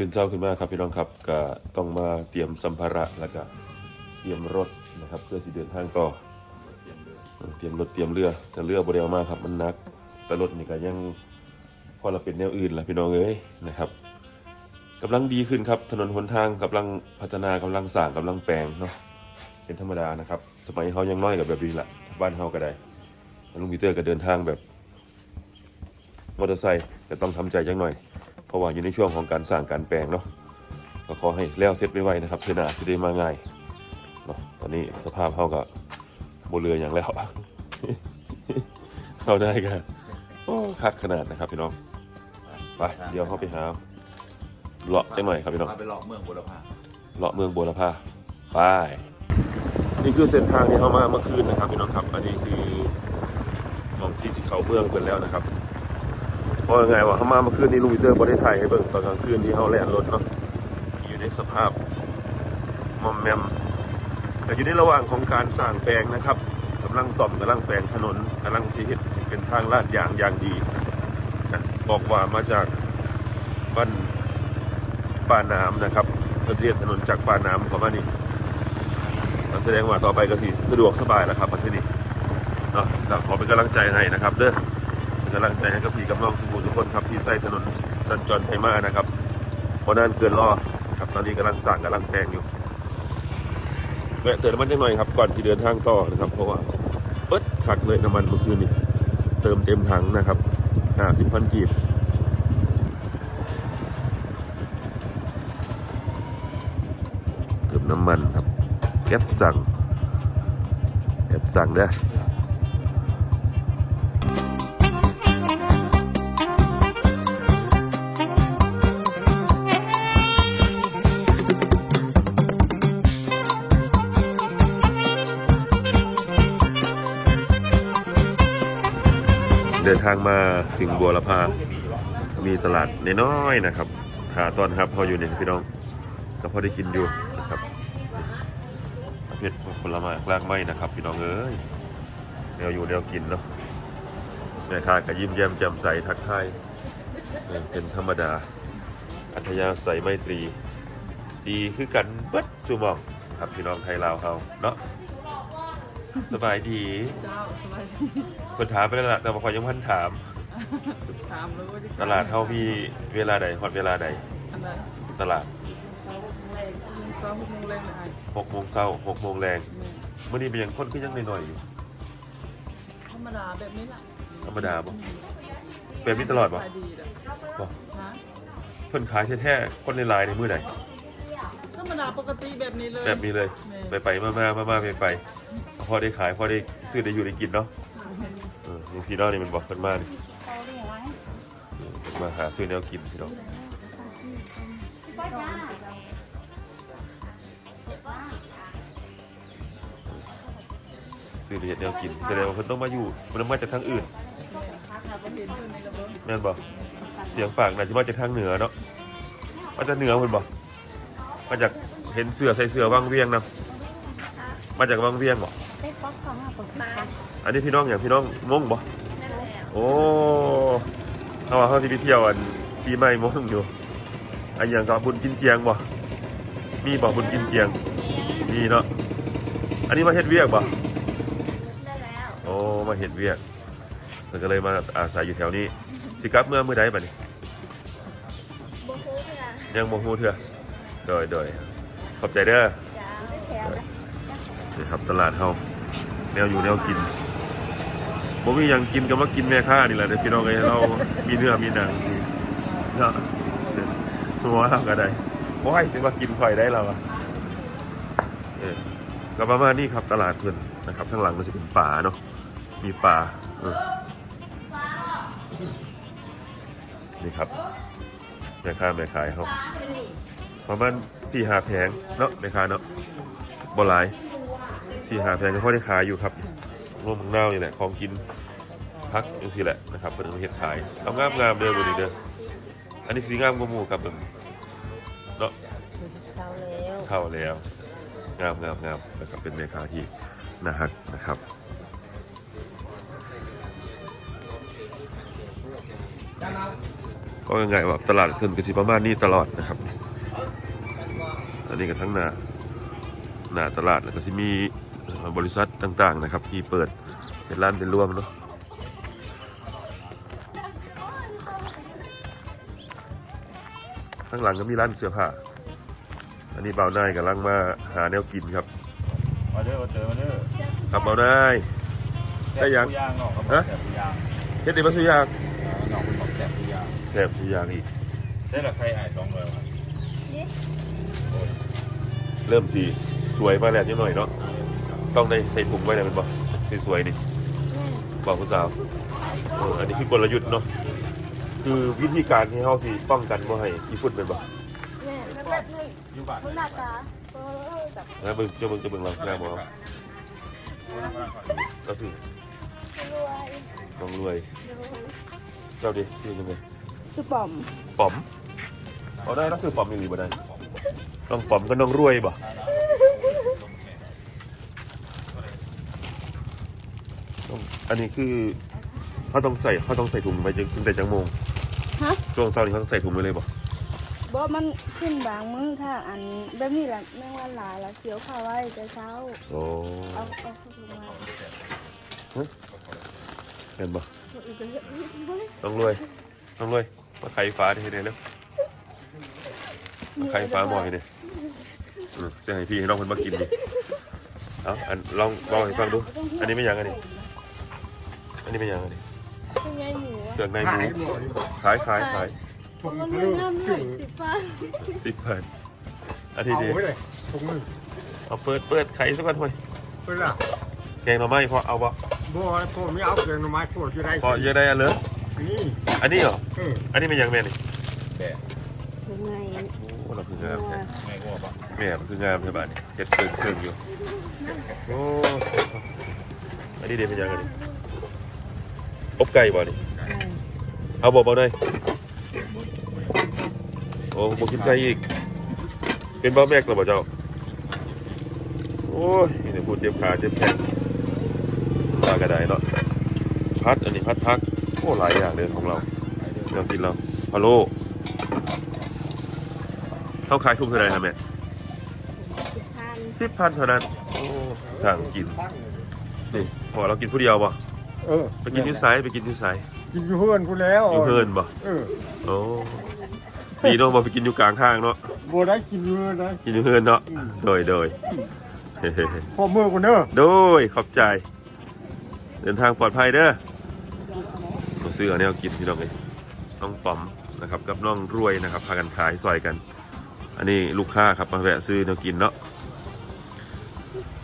ตื่นเช้าขึ้นมาครับพี่น้องครับก็ต้องมาเตรียมสัมภาระแล้วก็เตรียมรถนะครับ เพื่อสิเดินทางต่อเตรียมรถเตรียมเรือแต่เรือบริเอามากครับมันนักแต่รถนี่ก็ยังพอเราเป็นแนวอื่นละพี่น้องเอ้ยนะครับกำลังดีขึ้นครับ ถนนหนทางกำลังพัฒนากำลังสร้างกำลังแปลงเนาะเป็นธรรมดานะครับสมัยเขายังน้อยกับแบบนี้แหละบ้านเขาก็ได้ลุงปีเตอร์ก็เดินทางแบบมอเตอร์ไซค์แต่ต้องทำใจจังหน่อย เพราะว่าอยู่ในช่วงของการสร้างการแปลงเนาะก็ขอให้แล้วเสร็จไวๆนะครับเพื่อหนาสิได้มาง่ายเนาะตอนนี้สภาพเขาก็บเรืออย่างแล้วเข้าได้กันโอ้คักขนาดนะครับพี่น้องไปเดี๋ยวเขาไปหาเลาะจังหน่อยครับพี่น้องไปหลอกเมืองบุรพาเลาะเมืองโบราพาไปนี่คือเส้นทางที่เข้ามาเมื่อคืนนะครับพี่น้องครับ อันนี้คือมองที่สิเขาเมืองเพิ่นแล้วนะครับ เพราะยังไงวะเขามาเมื่อคืนนี้ลุงวิเตอร์บอได้ถ่ายให้เบิ่งตอนกลางคืนที่เขาแล่นรถเนาะอยู่ในสภาพมอมแมมแต่อยู่ในระหว่างของการสร้างแปลงนะครับกำลังซ่อมกำลังแปลงถนนกำลังชีวิตเป็นทางลาดยางอย่างดีนะบอกว่ามาจากบ้านป่าน้ำนะครับเพื่อเรียถนนจากป่าน้ำเข้ามานี่แสดงว่าต่อไปก็สิสะดวกสบายแล้วครับประเทศนี้เนาะขอเป็นกำลังใจให้นะครับเด้อ กำลังใจให้กับพี่กับน้องสมุทรทุกคนครับที่ใส่ถนนสัญจรไปมานะครับเพราะนั้นเกินรอครับตอนนี้กำลังสร้างกำลังแต่งอยู่แวะเติมน้ำมันจังหน่อยครับก่อนที่เดินทางต่อนะครับ เพราะว่าเปิดขักเลยน้ำมันเมื่อคืนนี้เติมเต็มถังนะครับห้าสิบพันกีบเติมน้ำมันครับแก๊สสั่งแก๊สสั่งเด้อางมาถึงบัวละพา มีตลาดน้อยๆนะครับหาตอนครับพออยู่เนี่ยพี่น้องก็พอได้กินอยู่นะครับประเภทผลไม้กลางไม้นะครับ พี่น้องเอ้ยแนวอยู่แนวกินเนาะแม่ค้าก็ยิ้มแย้มแจ่มใสทักทายเป็นธรรมดา อัธยาศัยไมตรี ดีคือกันเบิดสุมองครับพี่น้องไทยลาวเฮาเนาะ สบายดีเจ้าสบายดีคนถามไปแล้วล่ะแต่บางคนยังพันถาม ถามเลยว่าตลาดเท่ามีเวลาใดฮอดเวลาใด อันไหนตลาดเช้าหกโมงแรงเช้าหกโมงแรงเลยไอ้หกโมงเช้าหกโมงแรงแม่เมื่อนี้เป็นยังคนก็ยังหน่อยๆอยู่ธรรมดาแบบนี้แหละธรรมดาบ่เป็นมีตลอดบ่ขายดีเลยบ่ฮะเพิ่นขายแท้ๆคนในไลน์ในมือไหนธรรมดาปกติแบบนี้เลยแบบนี้เลยไปไปๆมาๆมาๆไปไป พอได้ขายพอได้ซื้อได้อยู่ได้กินเนาะเออลุงซีนอนี่มันบอกเพิ่นมานี่เพิ่นมาหาซื้อแนวกินพี่น้องซื้อได้เฮ็ดแนวกินแสดงว่าเพิ่นต้องมาอยู่เพิ่นมาจากทางอื่นก็เห็นอยู่นบองแม่นบ่เสียงปากน่าจะมาจากทางเหนือเนาะมาจากเหนือเพิ่นบ่มาจากเห็นเสือใส่เสือวังเวียงนะมาจากวังเวียงบอปของอะผมมา อันนี้พี่น้องอย่างพี่น้องมงบ่โอ้เฮาว่าเฮาสิไปเที่ยวอันปีใหม่มงอยู่อันหยังก็บุญกินเจียงบ่มีบ่บุญกินเจียงมีเนาะอันนี้มาเฮ็ดเวียกบ่ได้แล้วโอ้มาเฮ็ดเวียกเพิ่นก็เลยมาอาศัยอยู่แถวนี้สิกลับเมื่อมื้อใดบัดนี้โบคูเพื่อยังโมโหเถื่อโดยโดยขอบใจเด้อจ้าไม่แถวนะนี่ครับตลาดเฮาแนวอยู่แนวกิน บ่มีหยังกินก็มากินแม่ค้านี่แหละเด้อพี่น้องเอ้ยเรา มีเนื้อมีหนังมีเนาะหัวเราก็ได้โอ้ยถึงว่ากินข่อยได้แล้วอะเออก็ประมาณนี้ครับตลาดเพิ่อนนะครับข้างหลังก็จะเป็นป่าเนาะมีป่าเออนี่ครับแม่ค้าแม่ขายเขาประมาณสี่หาแผงเนาะในค้าเนาะบ่หลายสี่หาแผงก็พอได้ขายอยู่ครับร่วมของเน่านี่แหละของกิน พักอยู่สิแหละนะครับเป็นเห็ดขายเอางามงามๆเด้อดูนี่เด้ออันนี้สีงามกว่าหมูครับเบิ่งเนาะเข้าแล้วเข้าแล้วงามงามงามนะครับเป็นแม่ค้าที่น่าฮักนะครับก็ง่ายๆว่าตลาดขึ้นก็สิประมาณนี้ตลอดนะครับ อันนี้ก็ทั้งหน้าหน้าตลาดแล้วก็จะมีเอ่อบริษัทต่างๆนะครับ ที่เปิดเป็นร้านเป็นรวมเนาะางหลังก็มีร้านเสื้อผ้า อันนี้เบาหนายกำลังมาหาแนวกินครับมาเด้อมาเจอมาเด้อครับเบาหนายได้ยังแซ่บผู้ย่างเนาะครับฮะแซ่บผู้ย่างเฮ็ดได้มาสุอยางเนาะคุณบอกแซ่บผู้ย่างแสบสุอยางอีกเส้นละใครอ่ายสองเลยครับนี่เริ่มสีสวยมาแล้วนิดหน่อยเนาะต้องได้ใส่ถุงไว้เลยเป็นบ่สวยๆนี่แม่บอกผู้สาวเอออันนี้คือกลยุทธ์เนาะ คือวิธีการที่เฮาสิป้องกันบ่ให้ขี้ฝุ่นเป็นบ่แม่แล้วแบบนึงอยู่บ้านเขาหน้าตาเออแบบนะเบิ่งจะเบิ่งจะเบิ่งเราแม่บ่ครับก็สิรวยต้องรวยรวยเจ้าดิชื่อยังไงคือปอมป๋อมเอาได้แล้วซื้อป๋อมอีหลีบ่ได้ต้องป๋อมก็ต้องรวยบ่ต้องอันนี้คือเขาต้องใส่เขาต้องใส่ถุงไปจนถึงแต่จังโมง ฮะช่วงเช้านี้เขาต้องใส่ถุงไปเลยบ่บ่มันขึ้นบางมื้อถ้าอันแบบนี้แหละแม่งว่าหลายแล้วเสียวข้าวไว้แต่เช้า โอ้เอาเอาเข้าไปมาเห็นบ่เอาอีกแล้วบ่เลยต้องรวยต้องรวยมาไข่ฟ้าที่เห็นเร็วมาไข่ฟ้าหมอยเนี่ยอืมจะให้พี่ให้น้องคนมากินดิเอาอันลองลองให้ฟังดู อันนี้ไม่ยังอันนี้อันนี้ไม่ยังอันนี้ เป็นไงหมูอะเครื่องในหมูขายขายขายผมก็ไม่น้ำหน่อยสิฟ้าสิบพันอันที่เอาดีไว้เลยถุงมือเอาเปิดเปิดไข่สักวันหน่อยเพื่อนล่ะแกงหน่อไม้พอเอาบ่บัวพวกไม่เอาเกลือหน่อไม้พวกจะได้พอเยอะได้อันเลยนี่อันนี้เหรอ เอออันนี้ไม่ยังแม่นี่เป็นไงโอ้เราคืองามแท้ไม่กลัวปะแม่มันคืองามใช่ป่ะนี่เห็ดเชิงเชิงอยู่โอ้อันนี้เดี๋ยวเป็นยังไงนี่ อบไก่บ่นี่เอาบอกบอกหน่อยโอ้บอกกินไก่อีก เป็นบ้าแม็กหรือเปล่าเจ้า โอ้ยนี่เดี๋ยวพูดเจ็บขาเจ็บแขนมากระไดเนาะพัดอันนี้พัดพักโอ้หลายอย่างเลยของเราเรากินเราพะโล้เท่าขายทุ่มเท่าไหรครับแม่สิบพันสิบพันเท่านั้นโอ้ทางกินนี่พอเรากินผู้เดียวบ่ เออไปกินอยูไซไปกินอยูไซกินอยู่เพื่อนกูแล้วอยู่เพิ่นบ่เออโอ้ดีเนาะบ่ไปกินอยู่กลางทางเนาะบัวได้กินอยู่เพื่อนนะกินอยู่เพิ่นเนาะโดยโดยเฮ้พอมือกูเนอะๆโดยขอบใจ เดินทางปลอดภัยเด้อตัวซื้อเอาแนวกินพี่น้องเอ้ยน้องป๋อมนะครับกับน้องรวยนะครับพากันขายซอยกัน อันนี้ลูกค้าครับมาแวะซื้อแนวกินเนาะ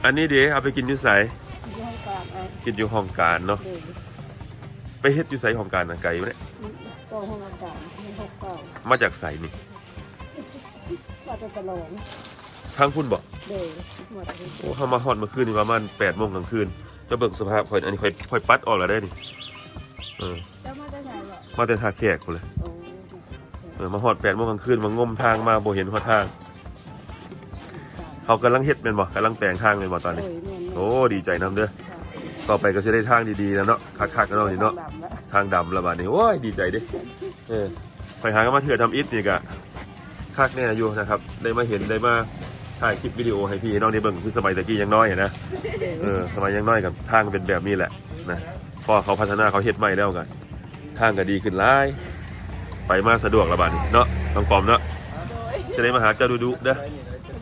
อันนี้เดี๋ยวเอาไปกินอยูไสย่อยกว่า เอากินอยู่ห้องการเนาะเด็กไปเฮ็ดอยู่ไสห้องการนะไกลอยู่เนี่ยโตห้องอากาศมีหกเก่ามาจากไสนี่ว่าจะตลงทางพุ่นบ่เด็กหมดเลยโอ้เขามาฮอดเมื่อคืนนี่ประมาณ8โมงกลางคืนจะเบิ่งสภาพข่อยอันนี้ข่อยข่อยปัดออกแล้วได้นี่เออแล้วมาได้ไงหรอมาแต่ท่าแขกพุ่นเลยโอ้เออมาฮอด8โมงกลางคืนมางมทางมาบ่เห็นฮอดทาง เขากำลังเฮ็ดแม่นบ่กำลังแปลงทางแม่นบ่ตอนนี้ โอ้ดีใจนํเด้อ ต่อไปก็สิได้ทางดีๆแล้วเนาะคักๆกันเนาะนี่เนาะทางดำแล้วบาดนี้โอ้ยดีใจเดิเออไปหากันมาเถื่อทำอิฐนี่กะคักแน่อยู่นะครับได้มาเห็นได้มาถ่ายคลิปวิดีโอให้พี่ให้น้องได้เบิ่งคือสมัยตะกี้ยังน้อยอะนะเออสมัยยังน้อยกับทางเป็นแบบนี้แหละนะพอเขาพัฒนาเขาเฮ็ดใหม่แล้วกันทางก็ดีขึ้นหลายไปมาสะดวกระบาดนี้เนาะต้องปลอมเนาะโดยจะได้มาหาเจ้าดูดูเด้อ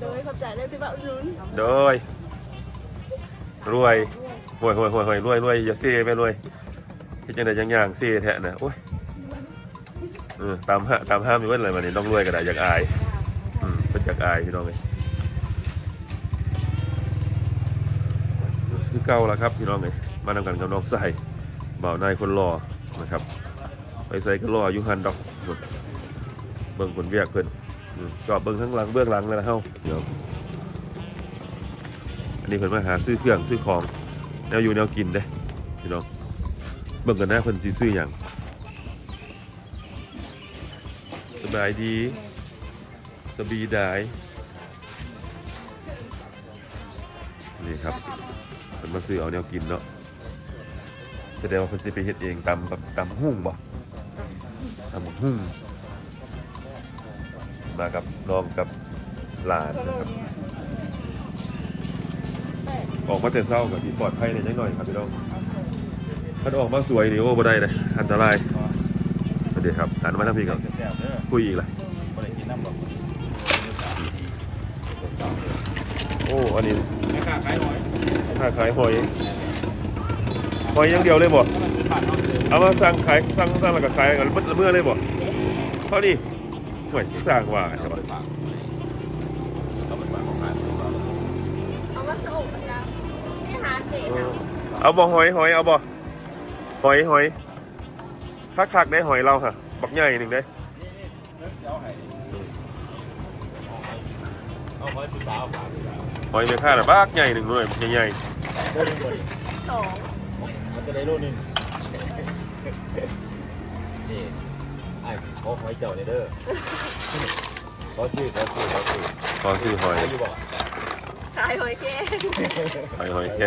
โดยขอบใจเลยที่ว่าอุดหนุนโดยรวย รวยรวยรวยรวยรวยรวยอย่าเซ่ไปรวยที่จังไดจังอย่างเซ่แท้นะโอ้ยเออตามห้าตามห้ามมีเว้นอะไรมาเนี่ยต้องรวยก็ได้อยากอายอืมเป็นอยากอายพี่น้องเลยคือเก่าแล้วครับพี่น้องเลยมานำกันกับน้องใส่บ่าวนายคนรอนะครับ ไปใส่ก็รออยู่หันดอกหมดเบิ่งผลเวียกเพิ่นอืมจอบเบิ่งทั้งหลังเบื้องหลังเลยนะเฮ้าเดี๋ยวอันนี้เพิ่นมาหาซื้อเครื่องซื้อของ แนวอยู่แนวกินเด้พี่น้องเบิ่งกันนะเพิ่นซื้อหยังสบายดีสบีดายนี่ครับเพิ่นมาซื้อเอาแนวกินเนาะแสดงว่าเพิ่นสิไปเฮ็ดเองตำแบบตำหุ่งบ่ตำหุ่งมากับน้องกับหลานอ อกมาแต่เศร้ากับที่ปลอดภัยในอยจังหน่อยครับพี่น้องถ้าออกมาสวยนี่โอ้บ่ได้เลยอันตรายเดี๋ยวครับหันมาทางพี่ครับแซ่บเด้อคุยอีกละบ่ไรโอ้อันนี้แม่าขายหอยค่าขายหอยหอยอย่างเดียวเลยบ่เอามาสั่งขายสั่งสั่งแล้วก็ขายกันเมื่อเมอเลยบ่เท่านี้หวยสร้างว่าใช่ปะ เอาบ่หอยหอยเอาบ่หอยหอยคักคักๆได้หอยเราค่ะบักใหญ่หนึ่งได้เอาให้เอาหอยผู้สาวฝากผู้สาวหอยแม่ค่าน่ะบักใหญ่หนึ่งเลยบักใหญ่โลนึงเลยสองมันจะได้โลนึงนี่ไอ้ขอหอยเจ้าเนี่ยเด้อขอชื่อขอชื่อขอชื่อๆขอซื้อหอยขายอยู่บ่ขายหอยแครงหอยหอยแค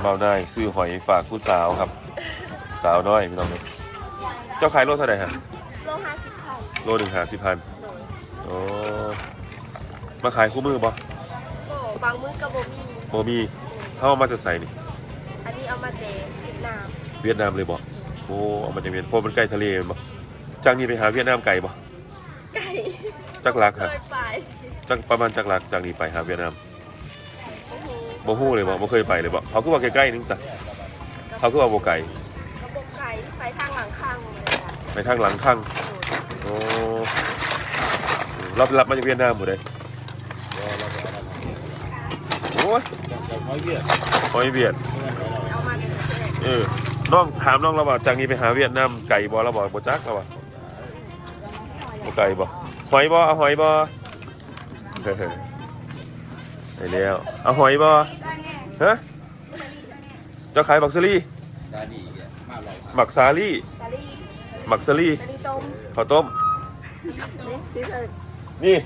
เบาได้ซื้อหอยฝากผู้สาวครับ สาวน้อยพี่น้องเลยเจ้าขายโลเท่าไหร่ฮะโลห้าสิบพันโลหนึ่งหาสิบพันโดยโอ้มาขายคู่มือบ่โอ้บางมื้อกับโบมีโมมีเข้ามาจะใส่นี่ อันนี้เอามาเจเวียดนาม เวียดนามเลยบ่โอ้เอามาจากเวียดเพราะมันใกล้ทะเลแม่นบ่จังนี้ไปหาเวียดนามไก่บ่ไก่จักรักเคฮะยไป จักประมาณจักรักจากนี้ไปหาเวียดนามโอ้โหบ่ฮู้เลยบ่บ่เคยไปเลยบ่เขาคือว่าใกล้ๆนึงซะเขาคือว่าบ่ไกลระบบไก่ไปทางหลังข้างเลยค่ะไปทางหลังข้างโดยโอ้รับรับมาจากเวียดนามหมดเลยโอ้ยหอยเบี้ยหอยเวียดเอามาเป็นเศษเออน้องถามน้องเราว่าจากนี้ไปหาเวียดนามไก่บ่เราบอกบ่จักเราว่าบ่ไก่บ่หอยบ่เอาหอยบ่เฮ้ย ไปแล้วเอาหอยบ่ฮะเจ้าขายบักซลี่ตาดีเนี่ยมาหลอกบักซาลี่สาลีบักซลี่สาลีต้มข้าวต้มนี่ซื้อเลยนี่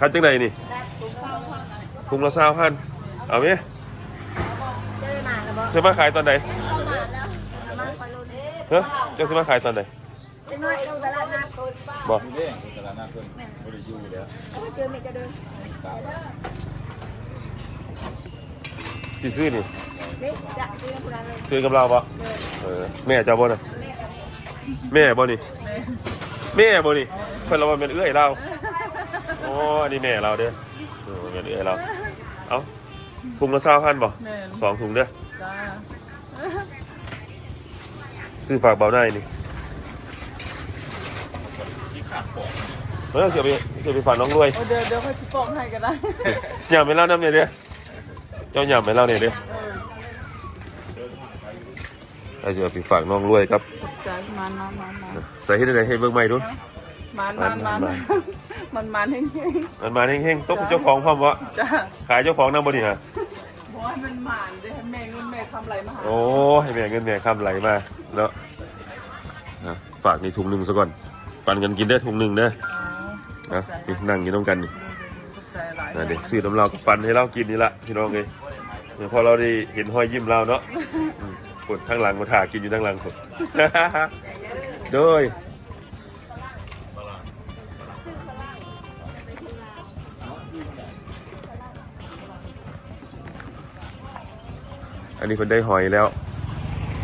คันจังไดนี่ได้ตุ้มเศร้าทอดคุงละสาวพันเอาไหมจะได้มาแล้วบ่จะมาขายตอนไหนเข้ามาแล้วมาปลาโลนี่ฮะเจะจะมาขายตอนไหน จะน้อยลงตลาดนัดบอกอยู่เด้งตลาดนัดเพิ่นบ่ได้อยู่แล้วเอาไปเจอเมจะเดินที่ซื้อนี่นี่จะซื้อคนนั้นเลยซื้อกับเราปะเลยเออแม่เจ้าบ่น่ะแม่บ่นี่แม่บ่นี่เพิ่นเราว่าเป็นเอื้อยเราโอ้อันนี้แม่เราเด้อเออเป็นเอื้อยเราเอาถุงละสาวพันบ่แม่นสองถุงเด้อจ้าซื้อฝากเบาได้นี่ ที่ขาดปอกเออเสียไปเสียไปฝากน้องรวยโอ้เดี๋ยวเดี๋ยวค่อยสิปอกให้ก็ได้ยำไปเล่าน้ำเนี่ยเด้อเจ้ายำไปเล่าเนี่ยเด้อไอ้เดี๋ยวไปฝากน้องรวยครับตกใจมันมันมันมันใส่ให้ได้ให้เบิ่งใหม่ดูมันมันมันมันมันมันเฮงมันมาเฮงๆตกเจ้าของพร้อมวะๆจ้าขายเจ้าของน้ำบ่นี่ฮะบอกให้มันหมานเด้ให้แม่เงินแม่ทำไรมาหาโอ้ให้แม่เงินแม่คำไหลมาเนาะนะฝากในถุงหนึ่งซะก่อน ปันกันกินได้อถุงหนึ่งเด้อนะนี่นั่งอยู่ต้องกันนี่นะเด็กซื้อน้ำเรากับปันให้เรากินนี่ละพี่น้องเลยเดี๋ยวพอเราได้เห็นห้อยยิ้มเราเนาะอืมกดข้างหลังมาถ่ากินอยู่ข้างหลังกดโดยอันนี้คนได้หอยแล้ว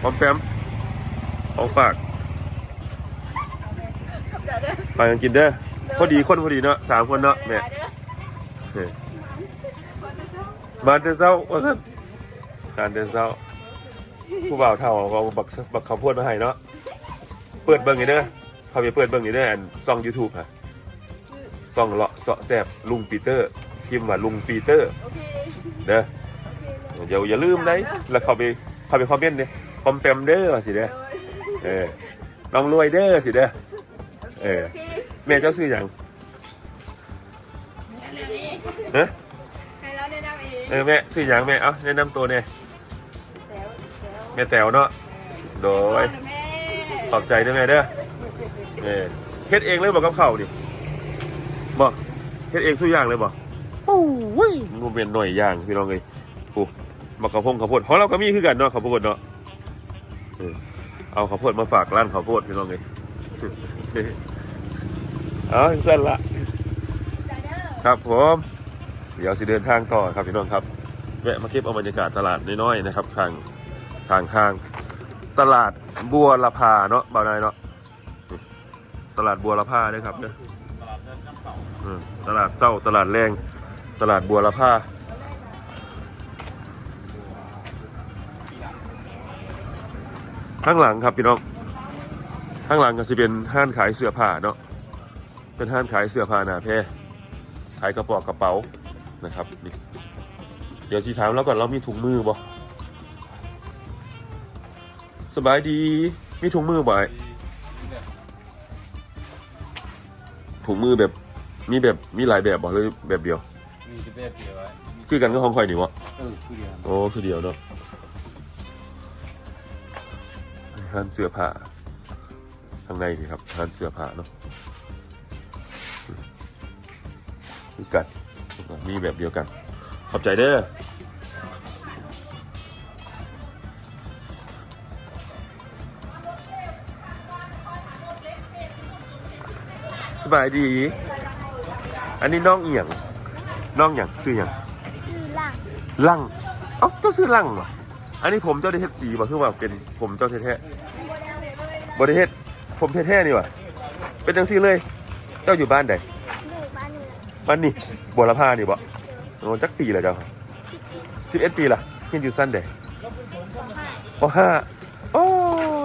พร้อมแปมของฝาก ขับเดินเด้อฝากกันกินเด้อพอดีคนพอดีเนาะสามคนเนาะแม่เด้อเฮ้ยมาแต่เช้าว่าซั่นการแต่เช้าผู้บ่าวเฒ่าเอาบักบักข้าวโพดมาให้เนาะเปิดเบิ่งอีเด้อเขาไปเปิดเบิ่งอีเด้ออันซ่อง YouTube ฮะซ่องเลาะเสาะแซบลุงปีเตอร์พิมพ์ว่าลุงปีเตอร์โอเคเด้ออย่าอย่าลืมได้แล้วเขาไปเขาไปคอมเมนต์เด้คอมแปมเด้อสิเด้อเออน้องรวยเด้อสิเด้อ เออโอเคแม่เจ้าซื้อหยังฮะให้เราแนะนำเองเออแม่ซื้อหยังแม่ เอ้าแนะนำตัวเนี่ยแซวแซวแม่แต๋วเนาะ โดยแม่ขอบใจด้วยแม่เด้อเออเฮ็ดเองเลยบอกกับข้าวดิบอกเฮ็ดเองสู้อย่างเลยบอกโอ้ยมันเป็นหน่อยอย่างพี่น้องเลยปุ๊มาข้าวโพดข้าวโพดของเราก็มีคือกันเนาะข้าวโพดเนาะเออเอาข้าวโพดมาฝากร้านข้าวโพดพี่น้องเลย เอาสั้นละครับผมเดี๋ยวสิเดินทางต่อครับพี่น้องครับแวะมาเก็บเอาบรรยากาศตลาดน้อยๆนะครับทางทางทางตลาดบัวละพาเนาะบ่าวนายเนาะตลาดบัวละพาเด้อครับเด้อเออตลาดเศร้าตลาดแรงตลาดบัวละพาข้างหลังครับพี่น้องข้างหลังก็จะเป็นห้านขายเสื้อผ้าเนาะ เป็นห้านขายเสื้อผ้าหนาแพรขายกระเป๋ากระเป๋านะครับนี่เดี๋ยวสีถามแล้วก่อนเรามีถุงมือบ่สบายดีมีถุงมือบ่ไอ้ถุงมือแบบมีแบบมีหลายแบบบ่หรือแบบเดียว มีจะแบบเดียวไว้คือกันก็ของคอยนี่วะเออคือเดียวโอ้คือเดียวเนาะห้านเสื้อผ้าข้างในนี่ครับห้านเสื้อผ้าเนาะ คือกันมีแบบเดียวกัน ขอบใจเด้อสบายดี อันนี้น้องเอียงน้องอย่างซื้ออย่างคือหลังลังเอ้าเจ้าซื้อลังวะอันนี้ผมเจ้าได้เฮ็ดสีบ่คือว่าเป็นผมเจ้าแท้ๆบ่ได้เฮ็ดผมแท้ๆนี่วะเป็นจังซี่เลย เจ้าอยู่บ้านใดหมู่ บ้านหนึ่งบ้านนี่บัวละพานี่บ่โอ้จักปีแล้วเจ้า11ปีล่ะเฮียนอยู่สั้นใดปห้าโอ้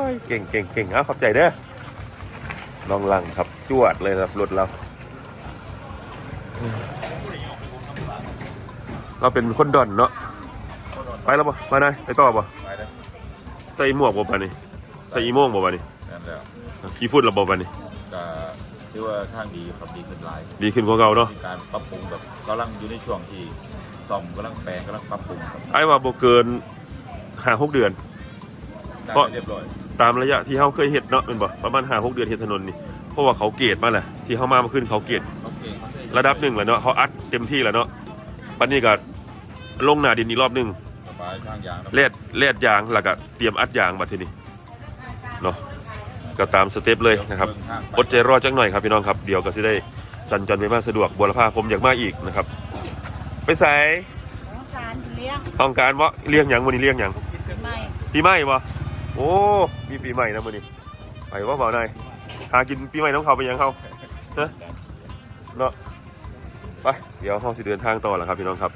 ยเก่งเก่งเก่งเอาขอบใจเด้อน้องลังครับจวดเลยครับรถเรา เราเป็นคนดอนเนาะไปแล้วบ่มาไหนายไปต่อบ่ไปเลยใส่หมวกบ่ปะนี่ใส่อีโม่งบ่ปะนี่นั่นแหละขี้ฝุ่นระบ่ปะนี่ก็ ถือว่าทางดีครับดีขึ้นหลายดีขึ้นกว่าเก่าเนาะมีการปรับปรุงแบบกำลังอยู่ในช่วงที่ซ่อมกำลังแปลงกำลังปรับปรุงครับไอ้ว่าบ่เกินห้าหกเดือน ได้เพราะ เรียบร้อยตามระยะที่เฮาเคยเฮ็ดเนาะแม่นบ่ประมาณห้าหกเดือนเฮ็ดถนนนี่เพราะว่าเขาเกรดมาแหละที่เฮามาเมื่อคืนเขาเกรดโอเคเขาใช้ระดับหนึ่งแล้วเนาะเขาอัดเต็มที่แล้วเนาะปันนี้ก็ลงหน้าดินอีกรอบหนึงสบายทางยางนะแลดแลดยางแล้วก็เตรียมอัดยางบัดทีนี้เนาะ ก็ตามสเต็ปเลยนะครับเงทางไปอดใจรอจักหน่อยครับพี่น้องครับเดี๋ยวก็จะได้สัญจรไปมาสะดวกบัวละพาผมอยากมาอีกนะครับ ไปใส่ต้องการเลี้ยงต้องการว่าเลี้ยงหยังวันนี้เลี้ยงหยังไม่ปีใหม่วะโอ้มีปีใหม่นะมื้อนี้ไปว่าเบาหน่อยหากินปีใหม่น้องเขาไปยังเขาฮะเนาะไปเดี๋ยวห้องสิเดินทางต่อแล้วครับพี่น้องครับ